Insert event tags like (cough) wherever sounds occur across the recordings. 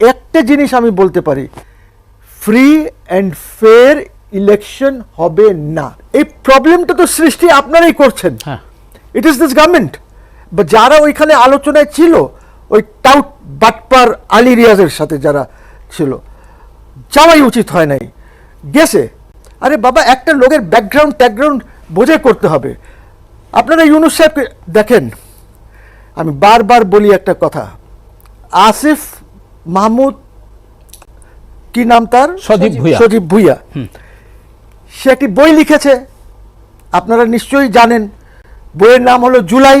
একটা জিনিস আমি বলতে পারি ফ্রি অ্যান্ড ফেয়ার ইলেকশন হবে না। এই প্রবলেমটা তো সৃষ্টি আপনারাই করছেন। হ্যাঁ। ইট ইজ দিস গভর্নমেন্ট বা যারা ওইখানে আলোচনায় ছিল ওই টাউট বাটপার আলী রিয়াজের সাথে যারা ছিল যাওয়াই উচিত হয় নাই। গেছে। আরে বাবা একটা লোকের ব্যাকগ্রাউন্ড ট্যাকগ্রাউন্ড বোঝে করতে হবে। আপনারা ইউনুস সাহেবকে দেখেন। আমি বারবার বলি একটা কথা। আসিফ মাহমুদ কি নাম তার? সজীব ভুঁইয়া। সজীব ভুইয়া সে একটি বই লিখেছে। আপনারা নিশ্চয়ই জানেন বইয়ের নাম হলো জুলাই।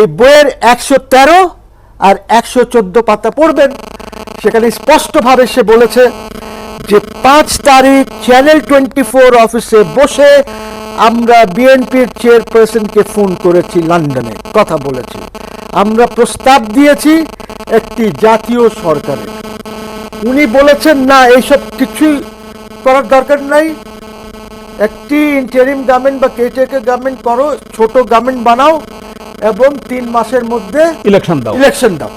এই বইয়ের একশো তেরো আর একশো চোদ্দ পাতা পড়বেন। সেখানে স্পষ্টভাবে সে বলেছে যে পাঁচ তারিখ চ্যানেল টোয়েন্টি ফোর অফিসে বসে আমরা বিএনপির চেয়ারপারসনকে ফোন করেছি লন্ডনে। কথা বলেছি। আমরা প্রস্তাব দিয়েছি একটি জাতীয় সরকারের। উনি বলেছেন না এইসব কিছুই করার দরকার নাই। একটি ইন্টারিম গার্মেন্ট বা কেটেকে গভর্নমেন্ট করো ছোট গার্মেন্ট বানাও এবং তিন মাসের মধ্যে ইলেকশন দাও। ইলেকশন দাও।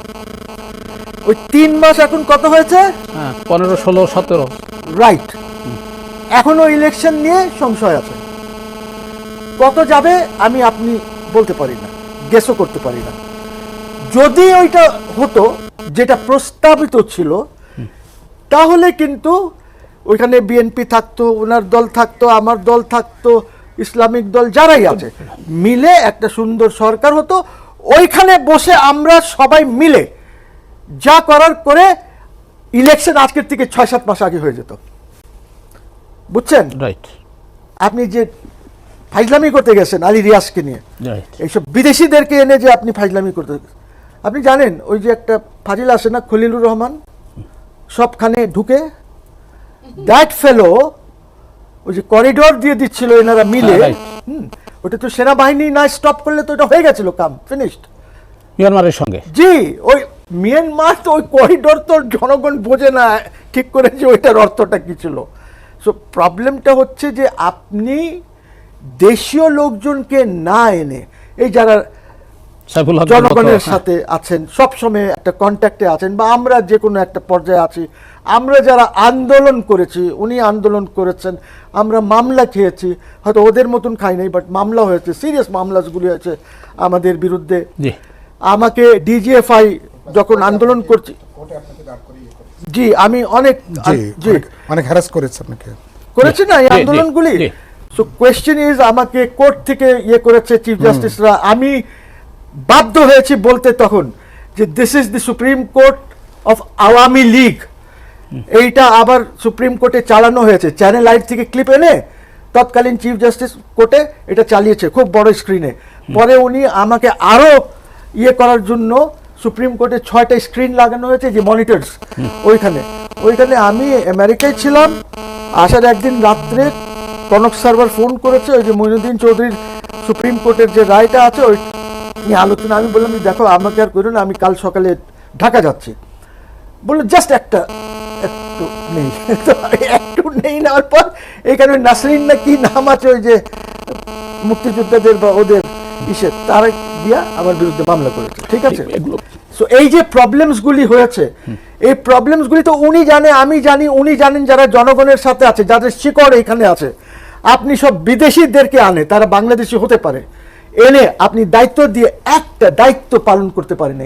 ওই তিন মাস এখন কত হয়েছে? হ্যাঁ পনেরো ষোলো সতেরো। রাইট এখনও ইলেকশন নিয়ে সংশয় আছে। কত যাবে আমি আপনি বলতে পারি না গেসও করতে পারি না। যদি ওইটা হতো যেটা প্রস্তাবিত ছিল তাহলে কিন্তু ওইখানে বিএনপি থাকতো ওনার দল থাকতো আমার দল থাকতো ইসলামিক দল যারাই আছে মিলে একটা সুন্দর সরকার হতো ওইখানে বসে আমরা সবাই মিলে যা করার করে ইলেকশন আজকের থেকে ছয় সাত মাস আগে হয়ে যেত। বুঝছেন? রাইট আপনি যে ফাইজলামি করতে গেছেন আলী রিয়াজকে নিয়ে এইসব বিদেশিদেরকে এনে যে আপনি ফাইজলামি করতে আপনি জানেন ওই যে একটা ফাজিল আছে না খলিলুর রহমান? সবখানে ঢুকে দ্যাট ফেলো ওই যে করিডোর দিয়ে দিচ্ছিল এনারা মিলে। হ্যাঁ, ওটা তো সেনাবাহিনী না স্টপ করলে তো ওটা হয়ে গেছিল কাম ফিনিশড মিয়ানমারের সঙ্গে। জি ওই মিয়ানমার তো ওই করিডোর তো জনগণ বোঝে না ঠিক করে যে ওইটার অর্থটা কি ছিল। সো প্রবলেমটা হচ্ছে যে আপনি দেশীয় লোকজনকে না এনে এই যারা জনগণের সাথে আছেন সব সময় একটা কন্ট্যাক্টে আছেন বা আমরা যে কোনো একটা পর্যায়ে আছি। আমরা যারা আন্দোলন করেছি উনি আন্দোলন করেছেন আমরা মামলা খেয়েছি হয়তো ওদের মতন খাই নাই বাট মামলা হয়েছে সিরিয়াস মামলাগুলি হয়েছে আমাদের বিরুদ্ধে। আমাকে ডিজিএফআই যখন আন্দোলন করছি জি আমি অনেক জি অনেক- হ্যারাস করেছে আপনাকে। করেছে না এই আন্দোলনগুলি? সো কোয়েশ্চেন ইজ আমাকে কোর্ট থেকে ইয়ে করেছে চিফ জাস্টিসরা আমি বাধ্য হয়েছি বলতে তখন যে this is the supreme court of Awami League এইটা আবার সুপ্রিম কোর্টে চালানো হয়েছে। চ্যানেল আইট থেকে ক্লিপ এনে তৎকালীন চিফ জাস্টিস কোর্টে এটা চালিয়েছে খুব বড় স্ক্রিনে পরে উনি আমাকে আরও ইয়ে করার জন্য সুপ্রিম কোর্টে ছয়টা স্ক্রিন লাগানো হয়েছে যে মনিটরস ওইখানে। ওইখানে আমি আমেরিকায় ছিলাম। আসার একদিন রাত্রে কনক সার্ভার ফোন করেছে ওই যে মইনুদ্দিন চৌধুরীর সুপ্রিম কোর্টের যে রায়টা আছে ওই নিয়ে আলোচনা আমি বললাম যে, দেখো আমাকে আর করো না আমি কাল সকালে ঢাকা যাচ্ছি। বলল জাস্ট একটা একটু নেই। (laughs) একটু নেই নেওয়ার পর এখানে নাসরিন না কি নাম আছে ওই যে মুক্তিযোদ্ধাদের বা ওদের ইসে তারা দিয়া আমার বিরুদ্ধে মামলা করেছে ঠিক আছে? সো এই যে প্রবলেমসগুলি হয়েছে এই প্রবলেমসগুলি তো উনি জানে আমি জানি উনি জানেন যারা জনগণের সাথে আছে যাদের শিকড় এখানে আছে আপনি সব বিদেশিদেরকে আনে তারা বাংলাদেশি হতে পারে। এনে আপনি দায়িত্ব দিয়ে একটা দায়িত্ব পালন করতে পারেন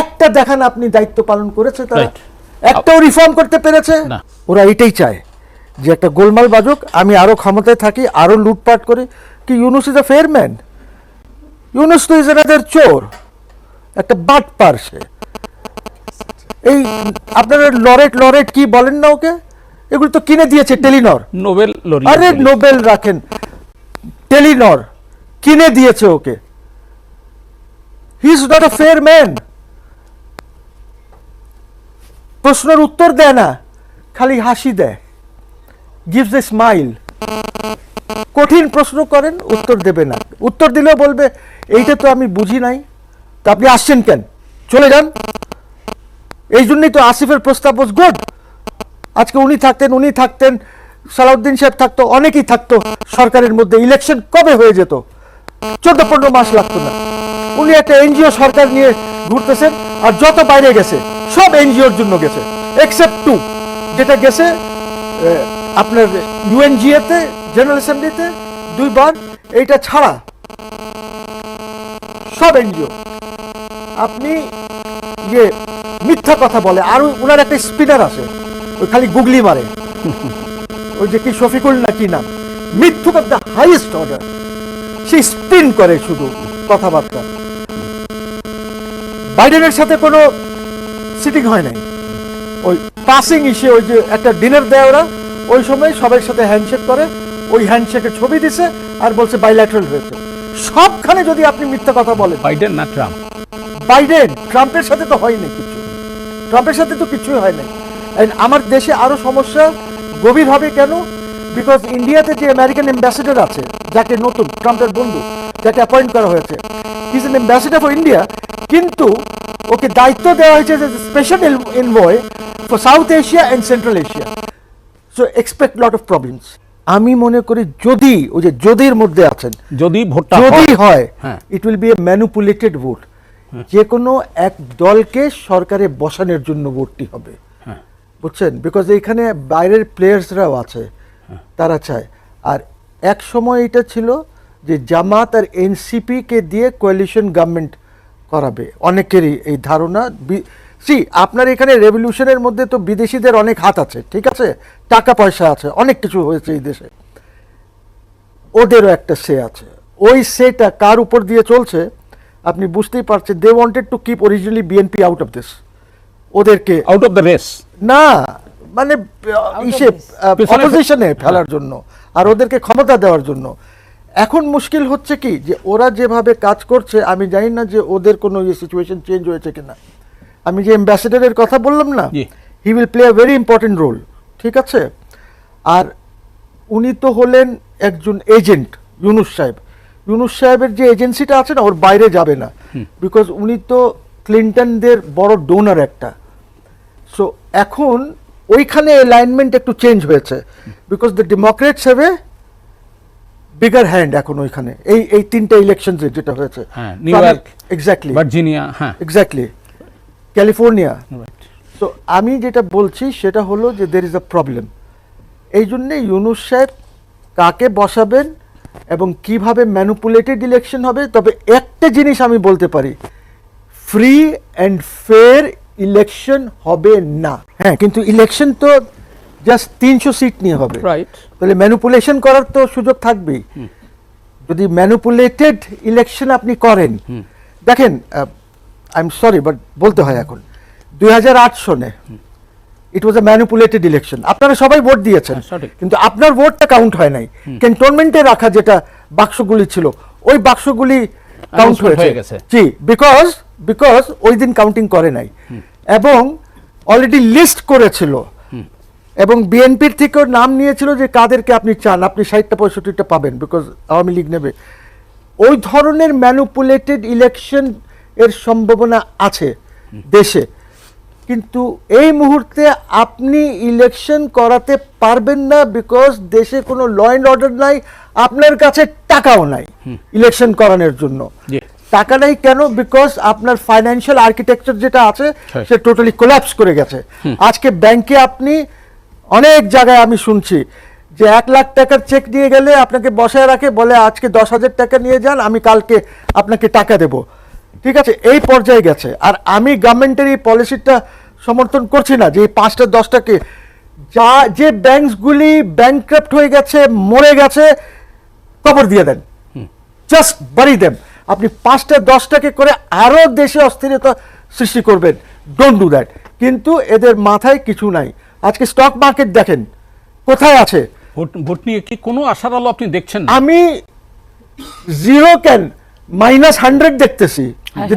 একটা দেখান আপনি দায়িত্ব পালন করেছে তারা। একটাও রিফর্ম করতে পেরেছে। ওরা এটাই চায় যে একটা গোলমাল বাজুক আমি আরও ক্ষমতায় থাকি আরও লুটপাট করি। কি Yunus is a fair man Yunus তো ইজ এনাদের চোর। একটা বাট পার সে। এই আপনারা লরেট লরেট কি বলেন না ওকে? এগুলো তো কিনে দিয়েছে টেলিনর। নোবেল আরে নোবেল রাখেন। টেলিনর। কিনে দিয়েছে ওকে। He is not a fair man প্রশ্নের উত্তর দেয় না, খালি হাসি দেয়। গিভস এ স্মাইল কঠিন প্রশ্ন করেন, উত্তর দেবে না। উত্তর দিলেও বলবে, এইটা তো আমি বুঝি নাই। তা আপনি আসছেন কেন? চলে যান। এই জন্যই তো আসিফের প্রস্তাব ওয়াজ গুড আজকে উনি থাকতেন উনি থাকতেন, সালাউদ্দিন সাহেব থাকতো, অনেকেই থাকতো। সরকারের মধ্যে ইলেকশন কবে হয়ে যেত? চোদ্দ পনেরো মাস লাগতো না। উনি একটা এনজিও সরকার নিয়ে ঘুরতেছেন আর যত বাইরে গেছে সব এনজিওর জন্য গেছে এক্সেপ্ট টু যেটা গেছে আপনার ইউএনজিএ তে জেনারেল অ্যাসেম্বলিতে দুইবার এইটা ছাড়া সব এনজিও। আপনি ইয়ে মিথ্যা কথা বলে আর ওনার একটা স্পিনার আছে ওই খালি গুগলি মারে। (laughs) ওই যে কি শফিকুল না কি নাম? মিথ্যুক অফ দ্য হাইয়েস্ট অর্ডার সে স্পিন করে শুধু কথাবার্তা। বাইডেনের সাথে কোনো সিটিং হয় নাই। ওই পাসিং ইসে ওই যে একটা ডিনার দেয় ওরা ওই সময় সবার সাথে হ্যান্ডশেক করে ওই হ্যান্ডশেকের ছবি দিছে আর বলছে বাইল্যাটারাল হয়েছে। সবখানে যদি আপনি মিথ্যা কথা বলেন। বাইডেন না ট্রাম্প? বাইডেন ট্রাম্পের সাথে তো হয়নি কিছু। ট্রাম্পের সাথে তো কিছুই হয় নাই। আমার দেশে আরও সমস্যা গভীর হবে কেন? বিকজ ইন্ডিয়াতে যে আমেরিকান অ্যাম্বাসেডর আছে যাকে নতুন ট্রাম্পের বন্ধু যাকে অ্যাপয়েন্ট করা হয়েছে is an ambassador for India কিন্তু ওকে দায়িত্ব দেওয়া হয়েছে যে special envoy for South Asia and Central Asia so expect lot of problems আমি মনে করি যদি ওই যে যদির মধ্যে আছেন যদি ভোটটা যদি হয়। It will be a manipulated vote যে কোনো এক দলকে সরকারে বসানোর জন্য ভোটটি হবে। হ্যাঁ। বুঝছেন? বিকজ এখানে বাইরের প্লেয়ার্সরাও আছে। তারা চায়। আর এক সময় এটা ছিল যে জামাত আর এনসিপি কে দিয়ে কোয়ালিশন গভর্নমেন্ট করাবে। অনেকেরই এই ধারণা। সি আপনার এখানে রেভলিউশনের মধ্যে তো বিদেশিদের অনেক হাত আছে ঠিক আছে? টাকা পয়সা আছে অনেক কিছু হয়েছে এই দেশে। ওদেরও একটা সে আছে। ওই সেটা কার উপর দিয়ে চলছে আপনি বুঝতেই পারছেন they wanted to keep originally BNP out of this ওদেরকে আউট অফ দ্য রেস না মানে ইসে অপোজিশনে ফেলার জন্য আর ওদেরকে ক্ষমতা দেওয়ার জন্য। এখন মুশকিল হচ্ছে কি যে ওরা যেভাবে কাজ করছে আমি জানি না যে ওদের কোনো ইয়ে সিচুয়েশন চেঞ্জ হয়েছে কিনা। আমি যে অ্যাম্বাসেডারের কথা বললাম না he will play a very important role ঠিক আছে? আর উনি তো হলেন একজন এজেন্ট ইউনুস সাহেব। ইউনুস সাহেবের যে এজেন্সিটা আছে না ওর বাইরে যাবে না। বিকজ উনি তো ক্লিন্টনদের বড় ডোনার একটা। সো এখন ওইখানে অ্যালাইনমেন্ট একটু চেঞ্জ হয়েছে। Because the Democrats have a bigger hand এখন ওইখানে। এই এই তিনটা ইলেকশন যেটা হয়েছে। হ্যাঁ, নিউ ইয়র্ক, এক্স্যাক্টলি ভার্জিনিয়া হ্যাঁ। এক্স্যাক্টলি ক্যালিফোর্নিয়া তো আমি যেটা বলছি সেটা হলো যে দের ইজ আ প্রবলেম এই জন্যে ইউনুস সাহেব কাকে বসাবেন এবং কীভাবে ম্যানুপুলেটেড ইলেকশন হবে তবে একটা জিনিস আমি বলতে পারি। ফ্রি অ্যান্ড ফেয়ার ইলেকশন হবে না। হ্যাঁ কিন্তু ইলেকশন তো জাস্ট তিনশো সিট নিয়ে হবে। রাইট তাহলে ম্যানুপুলেশন করার তো সুযোগ থাকবেই। যদি ম্যানুপুলেটেড ইলেকশন আপনি করেন দেখেন আই এম সরি বাট বলতে হয় এখন। দুই হাজার আট সনে ইট ওয়াজ এ ম্যানুপুলেটেড ইলেকশন আপনারা সবাই ভোট দিয়েছেন। হ্যাঁ, কিন্তু আপনার ভোটটা কাউন্ট হয় নাই। ক্যান্টনমেন্টে রাখা যেটা বাক্সগুলি ছিল ওই বাক্সগুলি কাউন্ট হয়ে গেছে। জি বিকজ বিকজ ওই দিন কাউন্টিং করে নাই। এবং অলরেডি লিস্ট করেছিল। এবং বিএনপির থেকেও নাম নিয়েছিল যে কাদেরকে আপনি চান আপনি ষাটটা পঁয়ষট্টিটা পাবেন বিকজ আওয়ামী লীগ নেবে। ওই ধরনের ম্যানুপুলেটেড ইলেকশন এর সম্ভাবনা আছে দেশে। কিন্তু এই মুহূর্তে আপনি ইলেকশন করাতে পারবেন না বিকজ দেশে কোনো ল অ্যান্ড অর্ডার নাই। আপনার কাছে টাকাও নাই ইলেকশন করানোর জন্য। টাকা নাই কেন? বিকজ আপনার ফাইন্যান্সিয়াল আর্কিটেকচার যেটা আছে হ্যাঁ। সে টোটালি কোলাপস করে গেছে। আজকে ব্যাংকে আপনি অনেক জায়গায় আমি শুনছি যে এক লাখ টাকার চেক দিয়ে গেলে আপনাকে বসায় রাখে বলে আজকে দশ হাজার টাকা নিয়ে যান আমি কালকে আপনাকে টাকা দেব। ঠিক আছে? এই পর্যায়ে গেছে। আর আমি গভর্নমেন্টের এই পলিসিটা সমর্থন করছি না যে এই পাঁচটা দশটাকে যা যে ব্যাংকসগুলি ব্যাংক্রাফ্ট হয়ে গেছে মরে গেছে কবর দিয়ে দেন। জাস্ট বাড়ি দেন আপনি পাঁচটা দশটাকে করে আরও দেশে অস্থিরতা সৃষ্টি করবেন। ডোন্ট ডু দ্যাট কিন্তু এদের মাথায় কিছু নাই। আজকে স্টক মার্কেট দেখেন কোথায় আছে? ভোট নিয়ে কি কোনো আশার আলো আপনি দেখছেন আমি জিরো ক্যান মাইনাস হান্ড্রেড দেখতেছি। যে